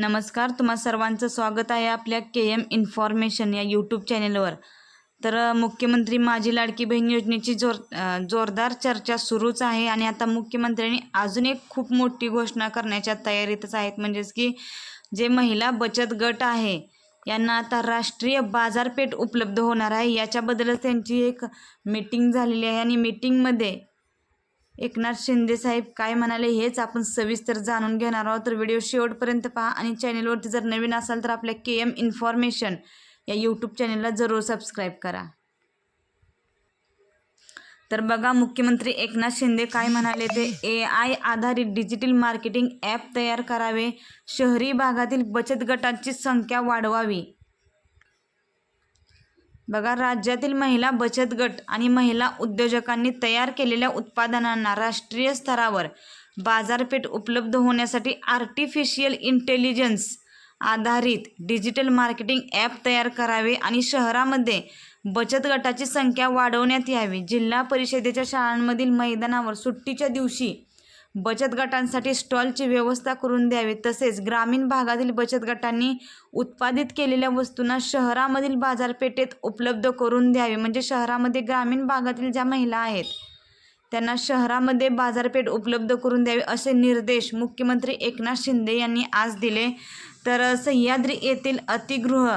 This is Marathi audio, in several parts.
नमस्कार तुम्हा सर्वांचं स्वागत आहे आपल्या के एम इन्फॉर्मेशन या यूट्यूब चॅनेलवर. तर मुख्यमंत्री माझी लाडकी बहीण योजनेची जोर जोरदार चर्चा सुरूच आहे आणि आता मुख्यमंत्र्यांनी अजून एक खूप मोठी घोषणा करण्याच्या तयारीतच आहेत. म्हणजेच की जे महिला बचत गट आहे यांना आता राष्ट्रीय बाजारपेठ उपलब्ध होणार आहे. याच्याबद्दलच त्यांची एक मीटिंग झालेली आहे आणि मीटिंगमध्ये एकनाथ शिंदे साहेब काय म्हणाले हेच आपण सविस्तर जाणून घेणार आहोत. तर व्हिडिओ शेवटपर्यंत पहा आणि चॅनेलवरती जर नवीन असाल तर आपल्या के एम इन्फॉर्मेशन या यूट्यूब चॅनेलला जरूर सबस्क्राईब करा. तर बघा मुख्यमंत्री एकनाथ शिंदे काय म्हणाले ते ए आय आधारित डिजिटल मार्केटिंग ॲप तयार करावे. शहरी भागातील बचत गटांची संख्या वाढवावी. बघा राज्यातील महिला बचत गट आणि महिला उद्योजकांनी तयार केलेल्या उत्पादनांना राष्ट्रीय स्तरावर बाजारपेठ उपलब्ध होण्यासाठी आर्टिफिशियल इंटेलिजन्स आधारित डिजिटल मार्केटिंग ॲप तयार करावे आणि शहरामध्ये बचत गटाची संख्या वाढवण्यात यावी. जिल्हा परिषदेच्या शाळांमधील मैदानावर सुट्टीच्या दिवशी बचत गटांसाठी स्टॉलची व्यवस्था करून द्यावी. तसेच ग्रामीण भागातील बचत गटांनी उत्पादित केलेल्या वस्तूंना शहरामधील बाजारपेठेत उपलब्ध करून द्यावे. म्हणजे शहरामध्ये ग्रामीण भागातील ज्या महिला आहेत त्यांना शहरामध्ये बाजारपेठ उपलब्ध करून द्यावी असे निर्देश मुख्यमंत्री एकनाथ शिंदे यांनी आज दिले. तर सह्याद्री येथील अतिगृह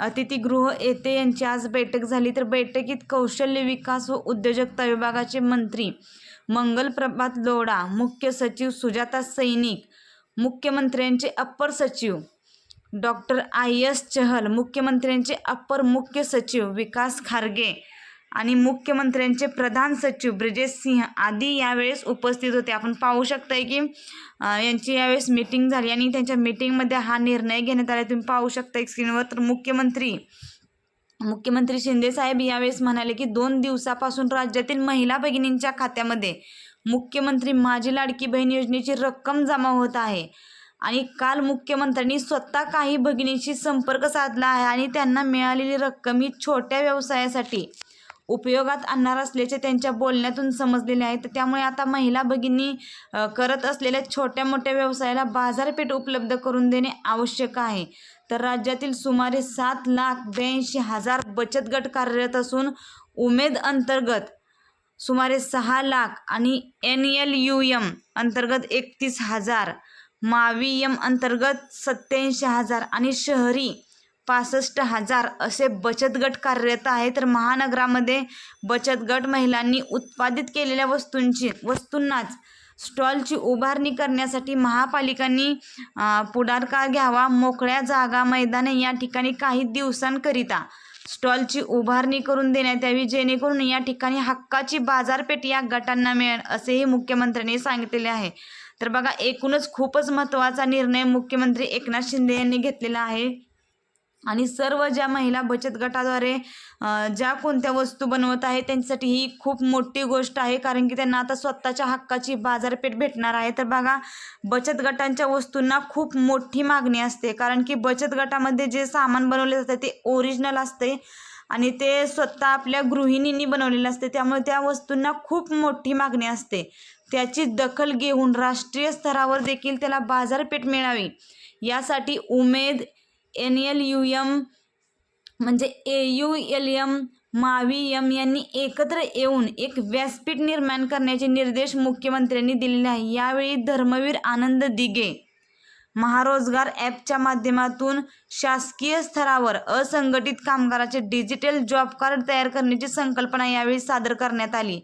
अतिथीगृह येथे यांची आज बैठक झाली. तर बैठकीत कौशल्य विकास व उद्योजकता विभागाचे मंत्री मंगलप्रभात लोडा लोढा मुख्य सचिव सुजाता सैनिक मुख्यमंत्र्यांचे अप्पर सचिव डॉक्टर आय एस चहल मुख्यमंत्र्यांचे अप्पर मुख्य सचिव विकास खारगे आणि मुख्यमंत्र्यांचे प्रधान सचिव ब्रिजेश सिंह आदी यावेळेस उपस्थित होते. आपण पाहू शकताय की यांची यावेळेस मीटिंग झाली आणि त्यांच्या मीटिंगमध्ये हा निर्णय घेण्यात आला तुम्ही पाहू शकता स्क्रीनवर तर मुख्यमंत्री मुख्यमंत्री शिंदे साहेब यावेळेस म्हणाले की दोन दिवसापासून राज्यातील महिला भगिनींच्या खात्यामध्ये मुख्यमंत्री माझी लाडकी बहीण योजनेची रक्कम जमा होत आहे आणि काल मुख्यमंत्र्यांनी स्वतः काही भगिनींशी संपर्क साधला आहे आणि त्यांना मिळालेली रक्कम ही छोट्या व्यवसायासाठी उपयोगात आणणार असल्याचे त्यांच्या बोलण्यातून समजलेले आहे. तर त्यामुळे आता महिला भगिनी करत असलेल्या छोट्या मोठ्या व्यवसायाला बाजारपेठ उपलब्ध करून देणे आवश्यक आहे. तर राज्यातील सुमारे सात लाख ब्याऐंशी हजार बचत गट कार्यरत असून उमेद अंतर्गत सुमारे सहा लाख आणि एन एल यू एम अंतर्गत एकतीस हजार मावी एम अंतर्गत सत्याऐंशी हजार आणि शहरी पासष्ट हजार असे बचत गट कार्यरत आहे तर महानगरामध्ये बचत गट महिलांनी उत्पादित केलेल्या वस्तूंची वस्तूंनाच स्टॉलची उभारणी करण्यासाठी महापालिकांनी पुढाकार घ्यावा मोकळ्या जागा मैदाने या ठिकाणी काही दिवसांकरिता स्टॉलची उभारणी करून देण्यात यावी जेणेकरून या ठिकाणी हक्काची बाजारपेठ या गटांना मिळेल असेही मुख्यमंत्र्यांनी सांगितलेले आहे. तर बघा एकूणच खूपच महत्त्वाचा निर्णय मुख्यमंत्री एकनाथ शिंदे यांनी घेतलेला आहे. आणि सर्व ज्या महिला बचत गटाद्वारे ज्या कोणत्या वस्तू बनवत आहे त्यांच्यासाठी ही खूप मोठी गोष्ट आहे. कारण की त्यांना आता स्वतःच्या हक्काची बाजारपेठ भेटणार आहे. तर बघा बचत गटांच्या वस्तूंना खूप मोठी मागणी असते. कारण की बचत गटामध्ये जे सामान बनवले जाते ते ओरिजिनल असते. आणि ते स्वतः आपल्या गृहिणींनी बनवलेलं असते. त्यामुळे त्या वस्तूंना खूप मोठी मागणी असते. त्याची दखल घेऊन राष्ट्रीय स्तरावर देखील त्याला बाजारपेठ मिळावी. यासाठी Umed N L U M म्हणजे ए यू एल एम मावी एम यांनी एकत्र येऊन एक व्यासपीठ निर्माण करण्याचे निर्देश मुख्यमंत्र्यांनी दिलेले आहे यावेळी धर्मवीर आनंद दिगे महारोजगार ॲपच्या माध्यमातून शासकीय स्तरावर असंघटित कामगाराचे डिजिटल जॉब कार्ड तयार करण्याची संकल्पना यावेळी सादर करण्यात आली.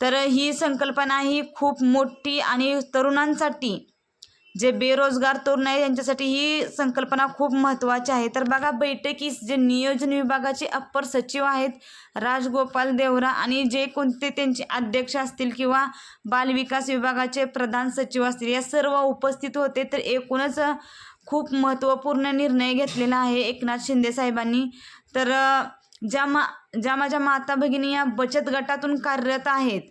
तर ही संकल्पना ही खूप मोठी आणि तरुणांसाठी जे बेरोजगार तरुण आहे त्यांच्यासाठी ही संकल्पना खूप महत्त्वाची आहे. तर बघा बैठकीस जे नियोजन विभागाचे अप्पर सचिव आहेत राजगोपाल देवरा आणि जे कोणते त्यांचे अध्यक्ष असतील किंवा बालविकास विभागाचे प्रधान सचिव असतील या सर्व उपस्थित होते. तर एकूणच खूप महत्त्वपूर्ण निर्णय घेतलेला आहे एकनाथ शिंदे साहेबांनी. तर ज्या मा ज्या माझ्या माता भगिनी या बचत गटातून कार्यरत आहेत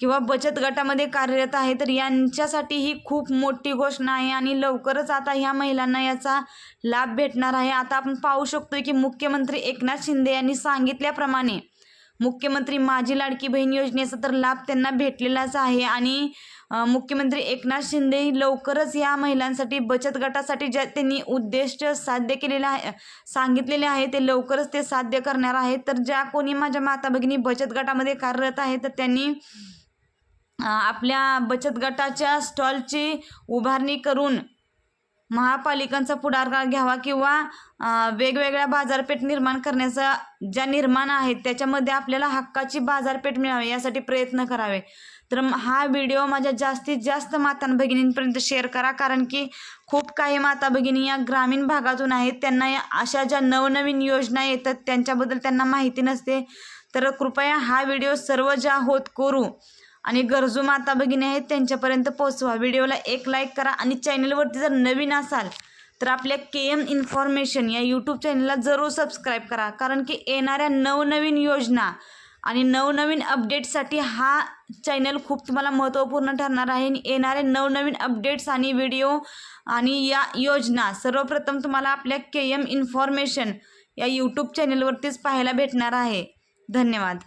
किंवा बचत गटामध्ये कार्यरत आहे तर यांच्यासाठी ही खूप मोठी घोषणा आहे आणि लवकरच आता ह्या महिलांना याचा लाभ भेटणार आहे. आता आपण पाहू शकतो की मुख्यमंत्री एकनाथ शिंदे यांनी सांगितल्याप्रमाणे मुख्यमंत्री माझी लाडकी बहीण योजनेचा तर लाभ त्यांना भेटलेलाच आहे आणि मुख्यमंत्री एकनाथ शिंदे लवकरच या महिलांसाठी बचत गटासाठी ज्या त्यांनी उद्दिष्ट साध्य केलेलं आहे सांगितलेले आहे ते लवकरच ते साध्य करणार आहेत. तर ज्या कोणी माझ्या माता भगिनी बचत गटामध्ये कार्यरत आहे तर त्यांनी आपल्या बचत गटाच्या स्टॉलची उभारणी करून महापालिकांचा पुढाकार घ्यावा किंवा वेगवेगळ्या बाजारपेठ निर्माण करण्याचा ज्या निर्माण आहेत त्याच्यामध्ये आपल्याला हक्काची बाजारपेठ मिळावी यासाठी प्रयत्न करावे. तर हा व्हिडिओ माझ्या जास्तीत जास्त माता भगिनींपर्यंत शेअर करा कारण की खूप काही माता भगिनी या ग्रामीण भागातून आहेत. त्यांना या अशा ज्या नवनवीन योजना येतात त्यांच्याबद्दल त्यांना माहिती नसते. तर कृपया हा व्हिडिओ सर्व ज्या होत करू आणि गरजू माता भगिनी आहेत त्यांच्यापर्यंत पोचवा व्हिडिओला एक लाईक करा आणि चॅनलवरती जर नवीन असाल तर आपल्या के एम इन्फॉर्मेशन या यूट्यूब चॅनलला जरूर सबस्क्राईब करा. कारण की येणाऱ्या नवनवीन योजना आणि नवनवीन अपडेट्ससाठी हा चॅनल खूप तुम्हाला महत्त्वपूर्ण ठरणार आहे. आणि येणारे नवनवीन अपडेट्स आणि व्हिडिओ आणि या योजना सर्वप्रथम तुम्हाला आपल्या के एम इन्फॉर्मेशन या यूट्यूब चॅनलवरतीच पाहायला भेटणार आहे. धन्यवाद.